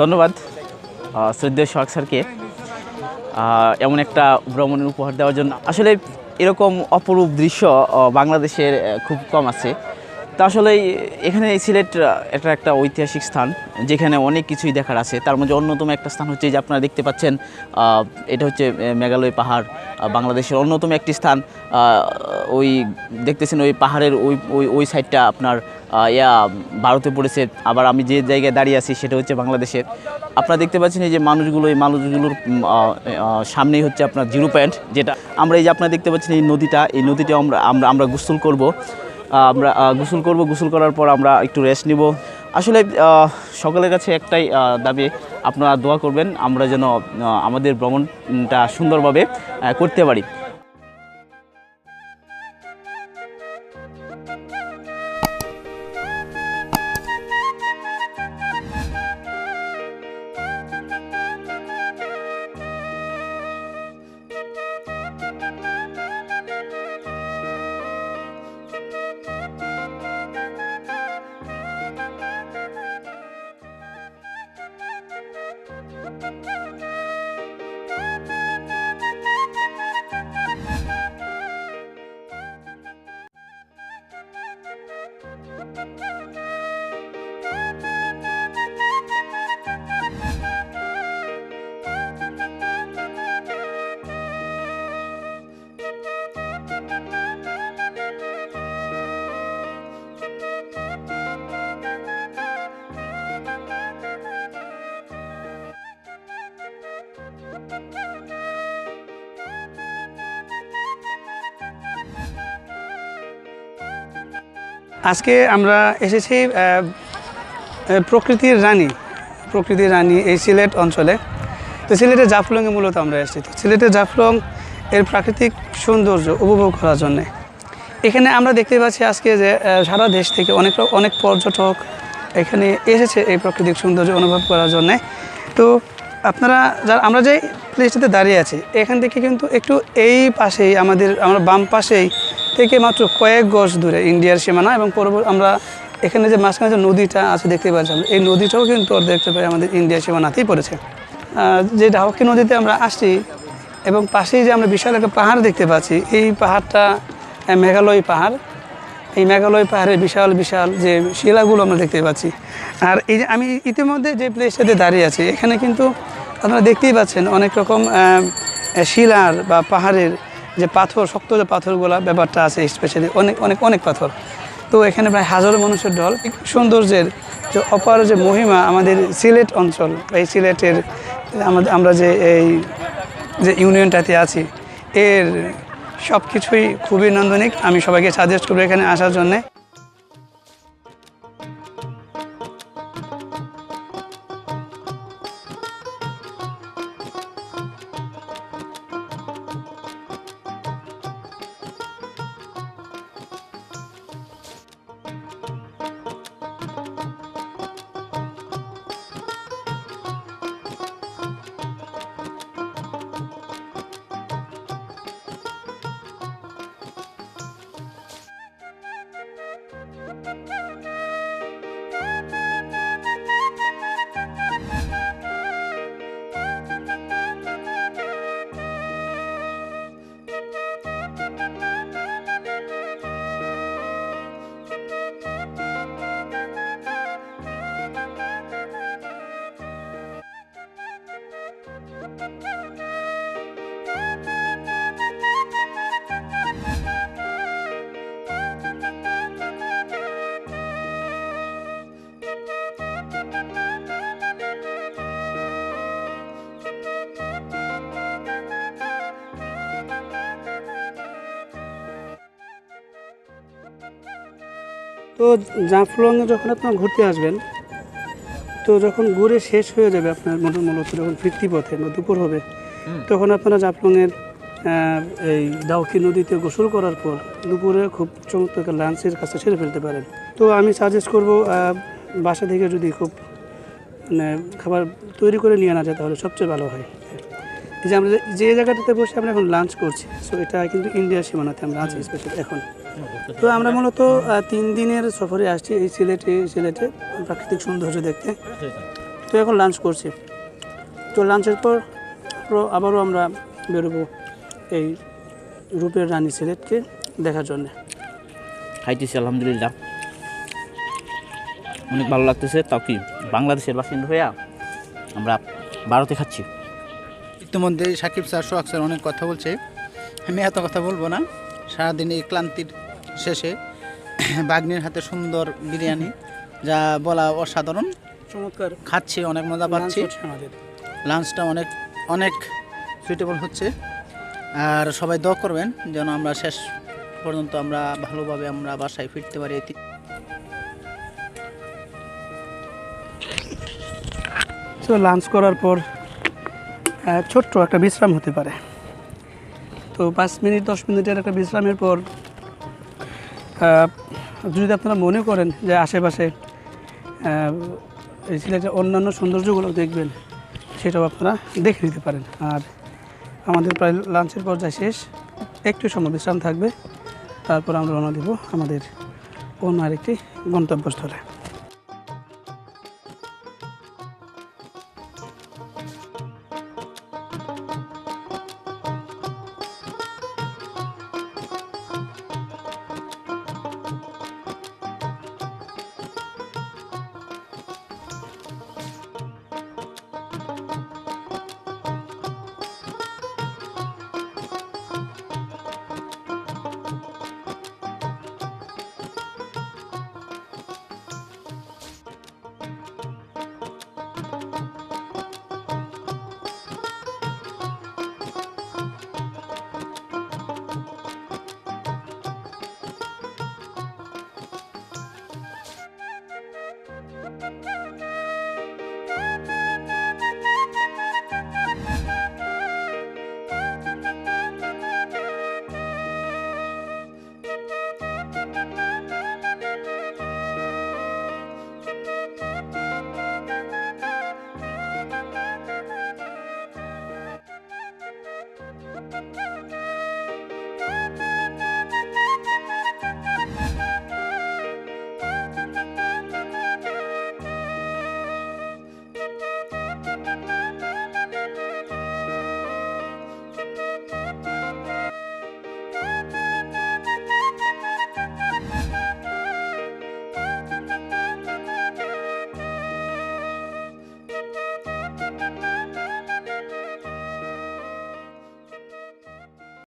ধন্যবাদ শ্রদ্ধেয় সোহাগ স্যারকে এমন একটা ভ্রমণের উপহার দেওয়ার জন্য। আসলে এরকম অপরূপ দৃশ্য বাংলাদেশের খুব কম আছে। তা আসলে এখানে সিলেট এটা একটা ঐতিহাসিক স্থান, যেখানে অনেক কিছুই দেখার আছে। তার মধ্যে অন্যতম একটা স্থান হচ্ছে যে আপনারা দেখতে পাচ্ছেন এটা হচ্ছে মেঘালয় পাহাড় বাংলাদেশের অন্যতম একটি স্থান। ওই দেখতেছেন ওই পাহাড়ের ওই ওই ওই সাইডটা আপনার ইয়া ভারতে পড়েছে। আবার আমি যে জায়গায় দাঁড়িয়ে আছি সেটা হচ্ছে বাংলাদেশের আপনারা দেখতে পাচ্ছেন এই যে মানুষগুলো, এই মানুষগুলোর সামনেই হচ্ছে আপনার জিরো পয়েন্ট, যেটা আমরা এই যে আপনারা দেখতে পাচ্ছেন এই নদীটা এই নদীটা আমরা আমরা আমরা গোসল করব। আমরা গোসল করব। গোসল করার পর আমরা একটু রেস্ট নিব। আসলে সকলের কাছে একটাই দাবি, আপনারা দোয়া করবেন, আমরা যেন আমাদের ভ্রমণটা সুন্দরভাবে করতে পারি। আজকে আমরা এসেছি প্রকৃতির রানী প্রকৃতির রানী এই সিলেট অঞ্চলে। তো সিলেটের জাফলংয়ে মূলত আমরা এসেছি। তো সিলেটের জাফলং এর প্রাকৃতিক সৌন্দর্য উপভোগ করার জন্যে। এখানে আমরা দেখতে পাচ্ছি আজকে যে সারা দেশ থেকে অনেক অনেক পর্যটক এখানে এসেছে এই প্রাকৃতিক সৌন্দর্য অনুভব করার জন্যে। তো আপনারা যার, আমরা যে প্লেসটিতে দাঁড়িয়ে আছি, এখান থেকে কিন্তু একটু এই পাশেই আমাদের, আমরা বাম পাশেই থেকে মাত্র কয়েক গজ দূরে, ইন্ডিয়ার সীমানা এবং পরবর্তী আমরা এখানে যে মাঝখানে যে নদীটা আছে দেখতে পাচ্ছি এই নদীটাও কিন্তু দেখতে পাই আমাদের ইন্ডিয়ার সীমানাতেই পড়েছে। যে ডাউকি নদীতে আমরা আসছি এবং পাশেই যে আমরা বিশাল একটা পাহাড় দেখতে পাচ্ছি, এই পাহাড়টা মেঘালয় পাহাড়। এই মেঘালয় পাহাড়ের বিশাল বিশাল যে শিলাগুলো আমরা দেখতে পাচ্ছি। আর এই যে আমি ইতিমধ্যে যে প্লেসটাতে দাঁড়িয়ে আছি, এখানে কিন্তু আপনারা দেখতেই পাচ্ছেন অনেক রকম শিলার বা পাহাড়ের যে পাথর, শক্ত যে পাথরগুলো ব্যাপারটা আছে স্পেশালি অনেক অনেক অনেক পাথর। তো এখানে প্রায় হাজারো মানুষের ঢল। সৌন্দর্যের যে অপার যে মহিমা আমাদের সিলেট অঞ্চল, এই সিলেটের আমাদের, আমরা যে এই যে ইউনিয়নটাতে আছি, এর সব কিছুই খুবই নান্দনিক। আমি সবাইকে সাজেস্ট করব এখানে আসার জন্যে। তো জাফলংয়ে যখন আপনার ঘুরতে আসবেন তো যখন ঘুরে শেষ হয়ে যাবে আপনার মূলত মূলত যখন ফিরতি পথে বা দুপুর হবে তখন আপনারা জাফলংয়ের এই ডাউকি নদীতে গোসল করার পর দুপুরে খুব চমৎকার লাঞ্চের কাছে সেরে ফেলতে পারেন। তো আমি সাজেস্ট করব বাসা থেকে যদি খুব মানে খাবার তৈরি করে নিয়ে আনা যায় তাহলে সবচেয়ে ভালো হয়। যে আমরা যে- যে জায়গাটাতে বসে আমরা এখন লাঞ্চ করছি সো এটা কিন্তু ইন্ডিয়ার সীমানাতে আমরা আছি স্পেশাল এখন। তো আমরা মূলত তিন দিনের সফরে আসছি এই সিলেটে এই সিলেটে প্রাকৃতিক সৌন্দর্য দেখতে। তো এখন লাঞ্চ করছি। তো লাঞ্চের পর আবারও আমরা বেরোবো এই রূপের রানী সিলেটকে দেখার জন্যে। খাইতেছি আলহামদুলিল্লাহ। অনেক ভালো লাগতেছে। তাও কি বাংলাদেশের বাসিন্দা হইয়া আমরা ভারতে খাচ্ছি। ইতিমধ্যে সাকিব স্যার সোহাগ স্যার অনেক কথা বলছে। আমি এত কথা বলব না। সারাদিন এই ক্লান্তির শেষে বাগ্নির হাতে সুন্দর বিরিয়ানি যা বলা অসাধারণ। চমৎকার। খাচ্ছি অনেক মজা পাচ্ছি। লাঞ্চটা অনেক অনেক সুইটেবল হচ্ছে। আর সবাই দোয়া করবেন যেন আমরা শেষ পর্যন্ত আমরা ভালোভাবে আমরা বাসায় ফিরতে পারি। এটি তো লাঞ্চ করার পর ছোট্ট একটা বিশ্রাম হতে পারে। তো পাঁচ মিনিট দশ মিনিটের একটা বিশ্রামের পর যদি আপনারা মনে করেন যে আশেপাশে এই সিলেটের অন্যান্য সৌন্দর্যগুলো দেখবেন, সেটাও আপনারা দেখে নিতে পারেন। আর আমাদের প্রায় লাঞ্চের পর্যায় শেষ। একটু সময় বিশ্রাম থাকবে। তারপর আমরা রওনা দেব আমাদের অন্য আরেকটি গন্তব্যস্থলে।